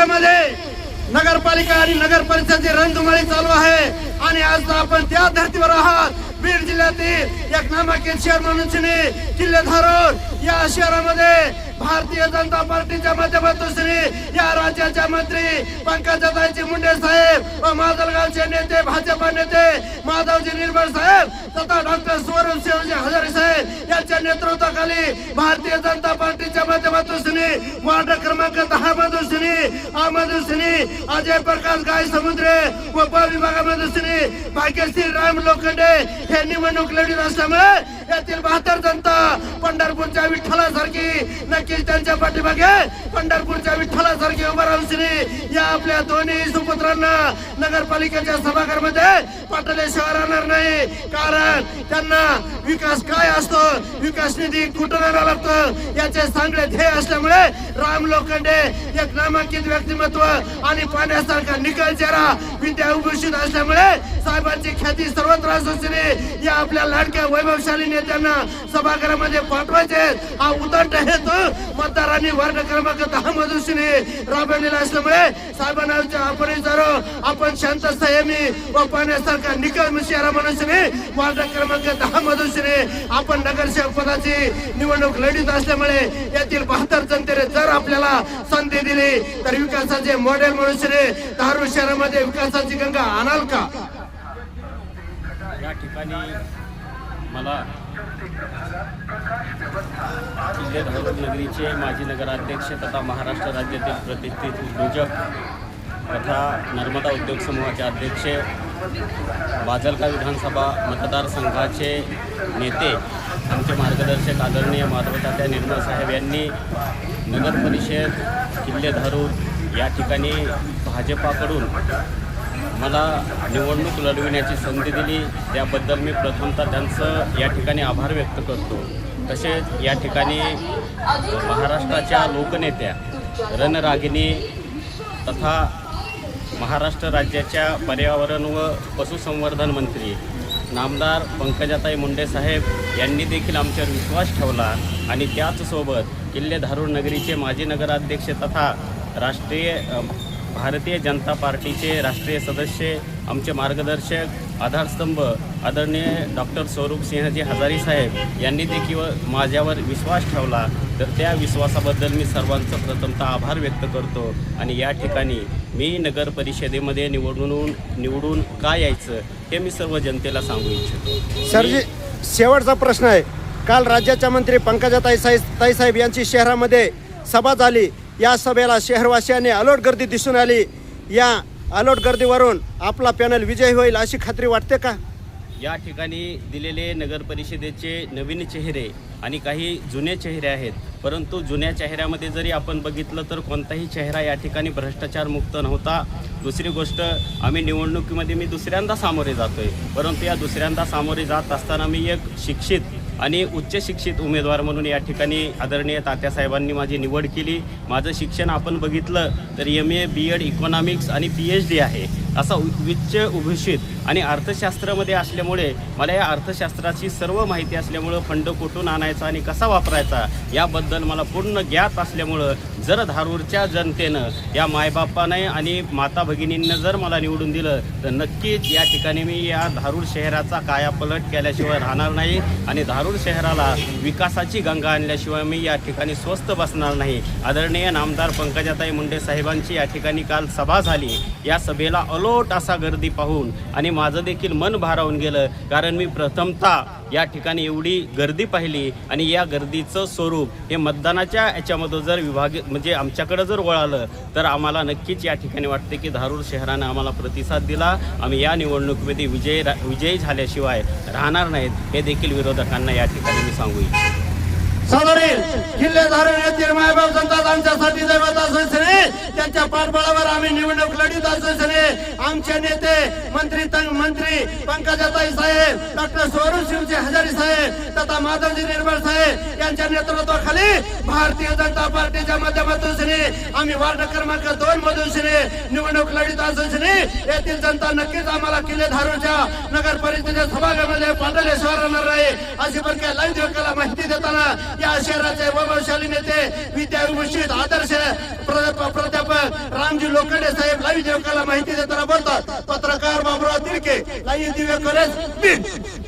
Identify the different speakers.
Speaker 1: जिल्ह्यामध्ये नगरपालिका आणि नगर परिषदची रणधुमाळी चालू आहे. आणि आज आपण त्या धर्तीवर आहात. बीड जिल्ह्यातील एक नामांकित शहर म्हणून श्री किल्ले या शहरामध्ये भारतीय जनता पार्टीच्या माध्यमातून श्री या राज्याच्या मंत्री पंकजाताईची मुंडे साहेब व माजलगावचे नेते भाजपा नेते माधवजी निर्मळ साहेब तथा डॉक्टर सुवर्ण सिंहजी हजारे साहेब यांच्या नेतृत्वाखाली भारतीय जनता पार्टीच्या माध्यमातून श्री वार्ड क्रमांक दहा मधून श्री अहमद श्री अजय प्रकाश गाय समुद्रे व विभागामधून श्री भाग्यश्री राम लोखंडे हे निवडणूक लढत असल्यामुळे यातील बहात्तर जनता पंढरपूरच्या विठ्ठलासारखी नक्कीच त्यांच्या पाठीमागे पंढरपूरच्या विठ्ठलासारखी उभं राहून श्री या आपल्या दोन्ही सुपुत्रांना नगरपालिकेच्या सभागृहामध्ये शहर राहणार नाही. कारण त्यांना विकास काय असतो विकास निधी कुठून आणावा लागतो याचे चांगले ध्येय असल्यामुळे राम लोखंडे एक नामांकित व्यक्तिमत्व आणि पाण्यासारखा निकल चेहरा विद्याभूषित असल्यामुळे साहेबांची ख्याती सर्वत्र असल्याने या आपल्या लाडक्या वैभवशालीने नेत्यांना सभागृहामध्ये पाठवायचे हा उदंड हेतू मतदारांनी वर्ग क्रमांक दहा मधून राबवलेला असल्यामुळे साहेबांच्या आपण विचारो आपण शांत संयमी व पाण्यासारखा निकल शहरा म्हणून वार्ड क्रमांक दहा मधून आपण नगरसेवक पदाची निवडणूक लढीत असल्यामुळे यातील बहात्तर जनतेने जर आपल्याला संधी दिली तर विकासाचे मॉडेल म्हणून धारूर शहरामध्ये विकासाची गंगा आणाल का?
Speaker 2: या ठिकाणी मला किल्ले धारूर नगरीचे माजी नगराध्यक्ष तथा महाराष्ट्र राज्यातील प्रतिष्ठित उद्योजक तथा नर्मदा उद्योग समूहाचे अध्यक्ष बाजलगाव विधानसभा मतदारसंघाचे नेते आमचे मार्गदर्शक आदरणीय माधवतात्या निर्मळ साहेब यांनी नगर परिषद किल्ले धारूर या ठिकाणी भाजपाकडून मला निवडणूक लढविण्याची संधी दिली. त्याबद्दल मी प्रथमतः त्यांचं या ठिकाणी आभार व्यक्त करतो. तसेच या ठिकाणी महाराष्ट्राच्या लोकनेत्या रणरागिनी तथा महाराष्ट्र राज्याच्या पर्यावरण व पशुसंवर्धन मंत्री नामदार पंकजाताई मुंडे साहेब यांनी देखील आमच्यावर विश्वास ठेवला आणि त्याचसोबत किल्ले धारूर नगरीचे माजी नगराध्यक्ष तथा राष्ट्रीय भारतीय जनता पार्टीचे राष्ट्रीय सदस्य आमचे मार्गदर्शक आधारस्तंभ आदरणीय डॉक्टर स्वरूप सिंहजी हजारी साहेब यांनी देखील माझ्यावर विश्वास ठेवला. तर त्या विश्वासाबद्दल मी सर्वांचं प्रथमतः आभार व्यक्त करतो आणि या ठिकाणी मी नगर परिषदेमध्ये निवडून निवडून का यायचं हे मी सर्व जनतेला सांगू इच्छितो.
Speaker 3: सरजी शेवटचा प्रश्न आहे. काल राज्याच्या मंत्री पंकजा साहेब ताईसाहेब यांची शहरामध्ये सभा झाली. या सभेला शहरवासियांनी अलोट गर्दी दिसून आली. या अलोट गर्दीवरून आपला पॅनल विजय होईल अशी खात्री वाटते का?
Speaker 2: या ठिकाणी दिलेले नगर परिषदेचे नवीन चेहरे आणि काही जुने चेहरे आहेत. परंतु जुन्या चेहऱ्यामध्ये जरी आपण बघितलं तर कोणताही चेहरा या ठिकाणी भ्रष्टाचारमुक्त नव्हता. दुसरी गोष्ट आम्ही निवडणुकीमध्ये मी दुसऱ्यांदा सामोरे जातो आहे परंतु या दुसऱ्यांदा सामोरे जात असताना मी एक शिक्षित आणि उच्च शिक्षित उमेदवार म्हणून या ठिकाणी आदरणीय तात्यासाहेबांनी माझी निवड केली. माझं शिक्षण आपण बघितलं तर M A B Ed economics आणि पी एच डी आहे. असा उ- उच्च उभूषित आणि अर्थशास्त्रामध्ये असल्यामुळे मला या अर्थशास्त्राची सर्व माहिती असल्यामुळं फंड कुठून आणायचा आणि कसा वापरायचा याबद्दल मला पूर्ण ज्ञात असल्यामुळं जर धारूरच्या जनतेनं या मायबापाने आणि माता भगिनींनं जर मला निवडून दिलं तर नक्कीच या ठिकाणी मी या धारूर शहराचा कायापलट केल्याशिवाय राहणार नाही आणि धारूर शहराला विकासाची गंगा आणल्याशिवाय मी या ठिकाणी स्वस्त बसणार नाही. आदरणीय नामदार पंकजाताई मुंडे साहेबांची या ठिकाणी काल सभा झाली. या सभेला अलोट असा गर्दी पाहून आणि माझं देखील मन भारावून गेलं. कारण मी प्रथमतः या ठिकाणी एवढी गर्दी पाहिली आणि या गर्दीचं स्वरूप हे मतदानाच्या याच्यामध्ये जर विभाग म्हणजे आमच्याकडं जर वळालं तर आम्हाला नक्कीच या ठिकाणी वाटते की धारूर शहरानं आम्हाला प्रतिसाद दिला. आम्ही या निवडणुकीमध्ये विजय विजयी झाल्याशिवाय राहणार नाहीत हे देखील विरोधकांना या ठिकाणी मी सांगू इच्छितो.
Speaker 1: किल्ले धारण येथील मायबाब जनता आमच्यासाठी दैवत असल्याने त्यांच्या पाठबळावर आम्ही निवडणूक लढीत असल्याने आमचे नेते मंत्री तंग मंत्री पंकजाताई साहेब डॉक्टर स्वरूप शिवजी हजारी साहेब तथा माधवजी निर्मळ साहेब यांच्या नेतृत्वाखाली भारतीय जनता पार्टीच्या माध्यमातून श्री आम्ही वार्ड क्रमांक दोन मधून श्री निवडणूक लढीत असल्याने येथील जनता नक्कीच आम्हाला किल्ले धारूच्या नगर परिषदेच्या सभागृहामध्ये पाठवल्याशिवाय राहणार नाही अशी प्रकारे लाईव्ह माहिती देताना या शहराचे वैभवशाली नेते विद्या विभूषित आदर्श प्राध्यापक रामजी लोखंडे साहेब लाईव्ह जेवकाला माहिती देताना बोलतात पत्रकार बाबुराव तिरके लाईव्ह दिव्य कॉलेज